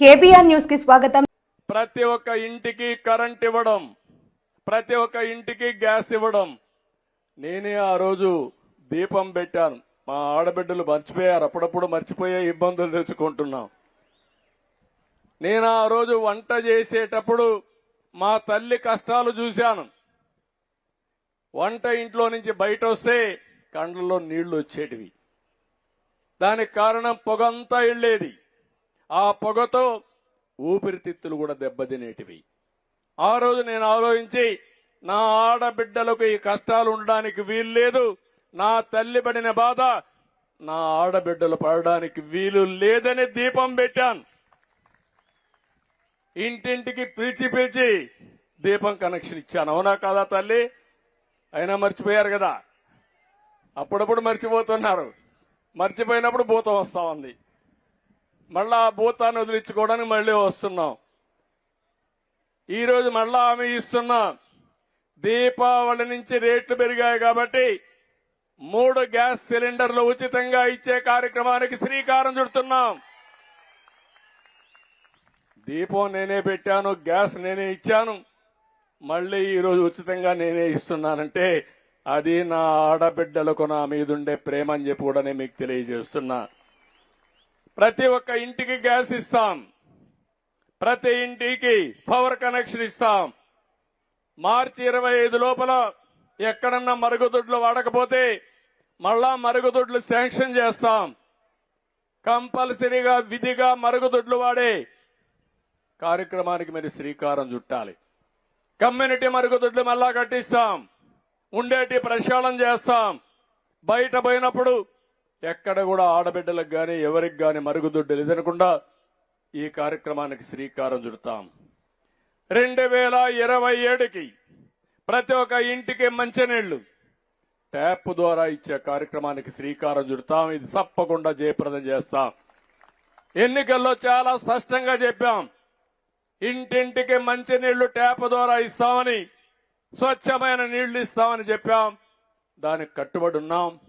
KBR న్యూస్కి స్వాగతం. ప్రతి ఒక్క ఇంటికి కరెంట్ ఇవ్వడం ప్రతి ఒక్క ఇంటికి గ్యాస్ ఇవ్వడం నేనే ఆ రోజు దీపం పెట్టాను. మా ఆడబిడ్డలు మర్చిపోయారు. అప్పుడప్పుడు మర్చిపోయే ఇబ్బందులు తెచ్చుకుంటున్నాం. నేను ఆ రోజు వంట చేసేటప్పుడు మా తల్లి కష్టాలు చూశాను. వంట ఇంట్లో నుంచి బయట వస్తే కండ్లలో నీళ్ళు వచ్చేటివి. దానికి కారణం పొగంతా వెళ్ళేది. ఆ పొగతో ఊపిరితిత్తులు కూడా దెబ్బతినేటివి. ఆ రోజు నేను ఆలోచించి నా ఆడబిడ్డలకు ఈ కష్టాలు ఉండడానికి వీలు లేదు నా తల్లి పడిన బాధ నా ఆడబిడ్డలు పడడానికి వీలు లేదని దీపం పెట్టాను. ఇంటింటికి పిలిచి పిలిచి దీపం కనెక్షన్ ఇచ్చాను. అవునా కాదా తల్లి? అయినా మర్చిపోయారు కదా? అప్పుడప్పుడు మర్చిపోతున్నారు. మర్చిపోయినప్పుడు భూతం వస్తా ఉంది. మళ్ళా భూతాన్ని వదిలించుకోవడానికి మళ్ళీ వస్తున్నాం. ఈరోజు మళ్ళా హామీ ఇస్తున్నాం. దీపావళి నుంచి రేట్లు పెరిగాయి కాబట్టి మూడు గ్యాస్ సిలిండర్లు ఉచితంగా ఇచ్చే కార్యక్రమానికి శ్రీకారం చుడుతున్నాం. దీపం నేనే పెట్టాను గ్యాస్ నేనే ఇచ్చాను. మళ్ళీ ఈరోజు ఉచితంగా నేనే ఇస్తున్నానంటే అది నా ఆడబిడ్డలకు నా మీదుండే ప్రేమ అని చెప్పి కూడా నేను మీకు తెలియజేస్తున్నా. ప్రతి ఒక్క ఇంటికి గ్యాస్ ఇస్తాం. ప్రతి ఇంటికి పవర్ కనెక్షన్ ఇస్తాం. మార్చి ఇరవై ఐదు లోపల ఎక్కడన్నా మరుగుదొడ్లు వాడకపోతే మళ్ళా మరుగుదొడ్లు శాంక్షన్ చేస్తాం. కంపల్సరీగా విధిగా మరుగుదొడ్లు వాడే కార్యక్రమానికి మీరు శ్రీకారం చుట్టాలి. కమ్యూనిటీ మరుగుదొడ్లు మళ్ళా కట్టిస్తాం. ఉండేటి ప్రక్షాళన చేస్తాం. బయట పోయినప్పుడు ఎక్కడ కూడా ఆడబిడ్డలకు కానీ ఎవరికి కానీ మరుగుదొడ్డు లేదనకుండా ఈ కార్యక్రమానికి శ్రీకారం చుడతాం. రెండు వేల ఇరవై ఏడుకి ప్రతి ఒక్క ఇంటికి మంచినీళ్ళు ట్యాప్ ద్వారా ఇచ్చే కార్యక్రమానికి శ్రీకారం చుడతాం. ఇది తప్పకుండా జయప్రదం చేస్తాం. ఎన్నికల్లో చాలా స్పష్టంగా చెప్పాం. ఇంటింటికి మంచినీళ్ళు ట్యాప్ ద్వారా ఇస్తామని స్వచ్ఛమైన నీళ్ళు ఇస్తామని చెప్పాం. దానికి కట్టుబడి ఉన్నాం.